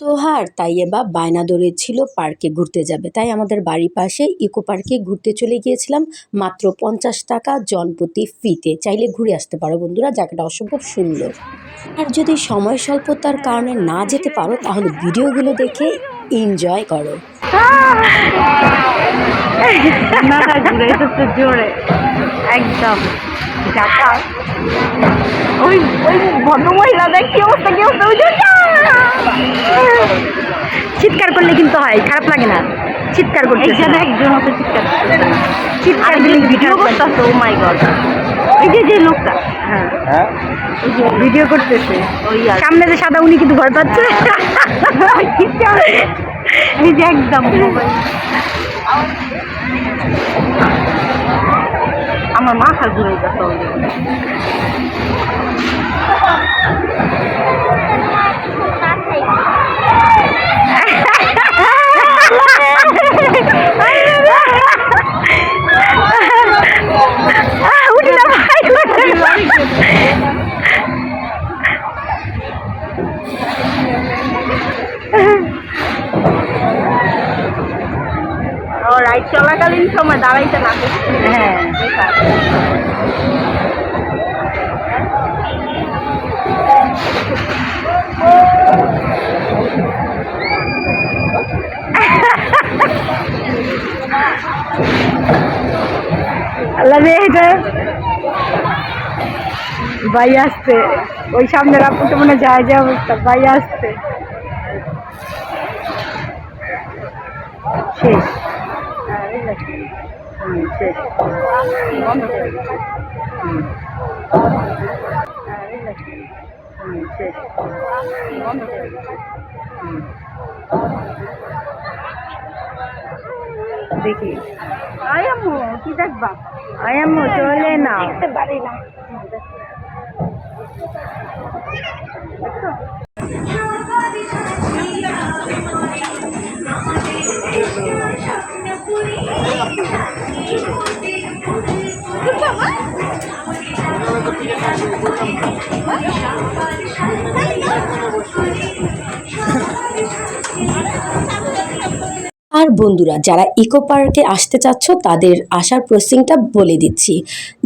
তোহা তাই এবার বায়না ধরেছিল পার্কে ঘুরতে যাবে। তাই আমাদের বাড়ির পাশে ইকো পার্কে ঘুরতে চলে গিয়েছিলাম মাত্র পঞ্চাশ টাকা জনপ্রতি ফিতে। চাইলে ঘুরে আসতে পারো বন্ধুরা, জায়গাটা অসম্ভব সুন্দর। আর যদি সময় স্বল্পতার কারণে না যেতে পারো, তাহলে ভিডিওগুলো দেখে এনজয় করো। একদম। ওই ওই ভদ্রমহিলা দেখ, কি অবস্থা কি অবস্থা? চিৎকার করলে কিন্তু হয় খারাপ লাগে না। চিৎকার করতে এখানে একজন হচ্ছে চিৎকার চিৎকার দিলে ভিডিও করতেছে ও মাই গড এই যে যে লোকটা হ্যাঁ। ভিডিও করতেছে। ওই সামনে যে সাদা উনি কিন্তু ভয় পাচ্ছে। এই যে একদম। আমার মাথা ঘুরে গেছে উঠি না ভাই ও রাইড চলাকালীন সময় দাঁড়াইতে না হ্যাঁ। এটা ভাই আসছে। ওই সামনের আপুতে মনে যায় যায় অবস্থা, ভাই আসছে। শেষ। দেখি। আয়াম্মু কি দেখবা? আয়াম্মু চলে না। দেখতে পারি না। Yeah. আর বন্ধুরা, যারা ইকো পার্কে আসতে চাচ্ছ, তাদের আসার প্রসিংটা বলে দিচ্ছি।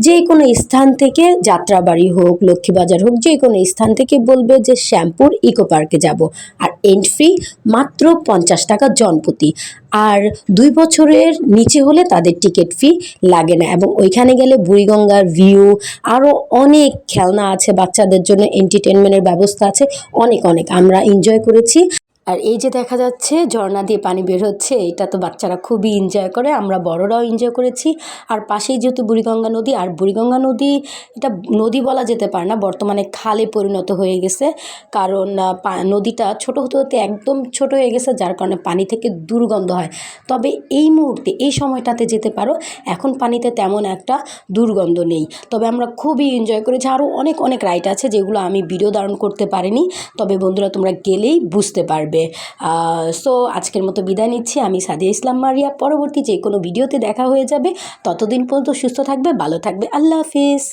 যে কোনো স্থান থেকে, যাত্রাবাড়ি হোক, লক্ষ্মীবাজার হোক, যে কোনো স্থান থেকে বলবে যে শ্যামপুর ইকো পার্কে যাব। আর এন্ট্রি মাত্র পঞ্চাশ টাকা জনপ্রতি। আর দুই বছরের নিচে হলে তাদের টিকিট ফি লাগে না। এবং ওইখানে গেলে বুড়িগঙ্গার ভিউ আরও অনেক খেলনা আছে, বাচ্চাদের জন্য এন্টারটেনমেন্টের ব্যবস্থা আছে, অনেক অনেক। আমরা এনজয় করেছি। আর এই যে দেখা যাচ্ছে, ঝর্ণা দিয়ে পানি বের হচ্ছে, এটা তো বাচ্চারা খুবই এনজয় করে, আমরা বড়রাও এনজয় করেছি। আর পাশেই যেহেতু বুড়িগঙ্গা নদী, আর বুড়িগঙ্গা নদী, এটা নদী বলা যেতে পারে না, বর্তমানে খালে পরিণত হয়ে গেছে। কারণ নদীটা ছোট হতে হতে একদম ছোট হয়ে গেছে, যার কারণে পানি থেকে দুর্গন্ধ হয়। তবে এই মুহূর্তে, এই সময়টাতে যেতে পারো, এখন পানিতে তেমন একটা দুর্গন্ধ নেই। তবে আমরা খুবই এনজয় করেছি, আরও অনেক অনেক রাইড আছে, যেগুলো আমি ভিডিও ধারণ করতে পারিনি। তবে বন্ধুরা, তোমরা গেলেই বুঝতে পারবে সো আজকের মতো বিদায় নিচ্ছি। আমি সাদিয়া ইসলাম মারিয়া। পরবর্তী যে কোনো ভিডিওতে দেখা হয়ে যাবে। ততদিন পর্যন্ত সুস্থ থাকবে, ভালো থাকবে। আল্লাহ হাফিজ।